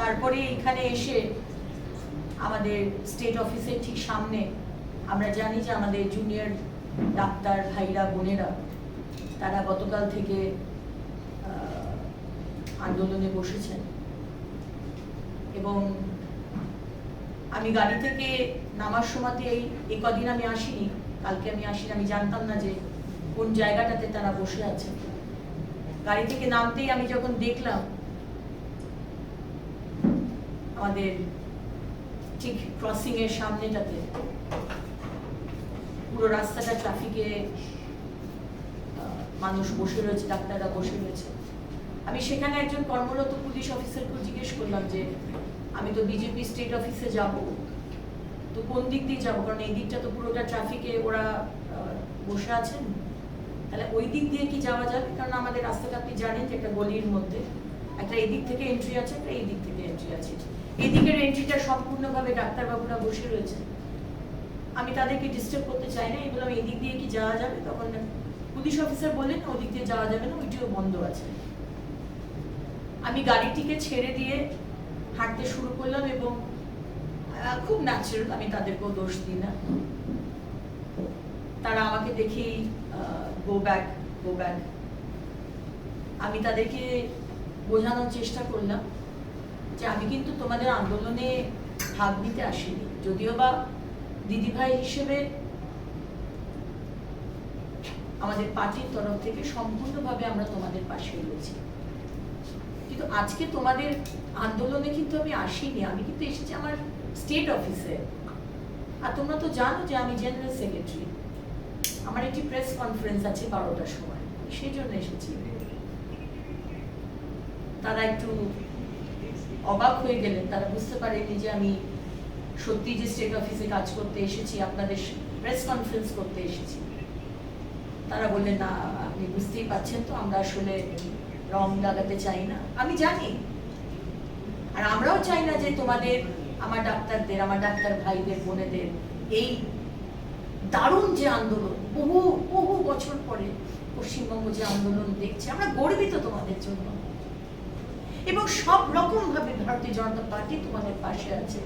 তারপরে এখানে এসে আমাদের স্টেট অফিসের ঠিক সামনে আমরা জানি যে আমাদের জুনিয়র ডাক্তার ভাইরা, বোনেরা, তারা গতকাল থেকে আন্দোলনে বসেছেন। এবং আমি গাড়ি থেকে নামার সময়তে এই এই কদিন আমি আসিনি, কালকে আমি আসিনি, আমি জানতাম না যে কোন জায়গাটাতে তারা বসে আছে। গাড়ি থেকে নামতেই আমি যখন দেখলাম আমাদের ঠিক ক্রসিং এর সামনেটাতে। পুরো রাস্তাটা ট্রাফিকে মানুষ বসে রয়েছে, ডাক্তাররা বসে রয়েছে। আমি সেখানে একজন কর্মরত পুলিশ অফিসারকে জিজ্ঞেস করলাম যে, আমি তো বিজেপি স্টেট অফিসে যাব, তো কোন দিক দিয়ে যাব? কারণ এই দিকটা তো পুরোটা ট্রাফিকে ওরা বসে আছেন। তাহলে ওই দিক দিয়ে কি যাওয়া যাবে? কারণ আমাদের রাস্তাটা আপনি জানেন যে একটা গলির মধ্যে। একটা এই দিক থেকে এন্ট্রি আছে, একটা এই দিক থেকে এন্ট্রি আছে। এই দিকের এন্ট্রিটা সম্পূর্ণভাবে ডাক্তারবাবুরা বসে রয়েছে আমি তাদেরকে ডিস্টার্ব করতে চাই না এই দিক দিয়ে কি যাওয়া যাবে? তখন পুলিশ অফিসার বললেন ওদিক দিয়ে যাওয়া যাবে না, ওইটিও বন্ধ আছে। আমি গাড়িটিকে ছেড়ে দিয়ে হাঁটতে শুরু করলাম এবং খুব ন্যাচারাল আমি তাদেরকেও দোষ দিই না। তারা আমাকে দেখেই গো ব্যাক গো ব্যাক আমি তাদেরকে বোঝানোর চেষ্টা করলাম। যে আমি কিন্তু তোমাদের আন্দোলনে ভাগ নিতে আসিনি। যদিও বা দিদিভাই হিসেবে আমাদের পার্টির তরফ থেকে সম্পূর্ণভাবে আমরা তোমাদের পাশে রয়েছি। কিন্তু আজকে তোমাদের আন্দোলনে কিন্তু আমি আসিনি। আমি কিন্তু এসেছি আমার স্টেট অফিসে আর তোমরা তো জানো যে আমি জেনারেল সেক্রেটারি আমার একটি প্রেস কনফারেন্স আছে বারোটার সময়। সেই জন্য এসেছি। তারা একটু অবাক হয়ে গেলেন। তারা বুঝতে পারেনি যে আমি সত্যি যে স্টেট অফিসে কাজ করতে এসেছি, আপনাদের প্রেস কনফারেন্স করতে এসেছি। তারা বললেন, না, আপনি বুঝতেই পারছেন তো, আমরা আসলে রং লাগাতে চাই না। আমি জানি। আর আমরাও চাই না যে তোমাদের, আমার ডাক্তারদের, আমার ডাক্তার ভাইদের, বোনেদের এই দারুণ যে আন্দোলন, বহু বহু বছর পরে পশ্চিমবঙ্গ যে আন্দোলন দেখছে, আমরা গর্বিত তোমাদের জন্য। এবং সব রকম ভাবে ভারতীয় জনতা পার্টি তোমাদের পাশে আছে।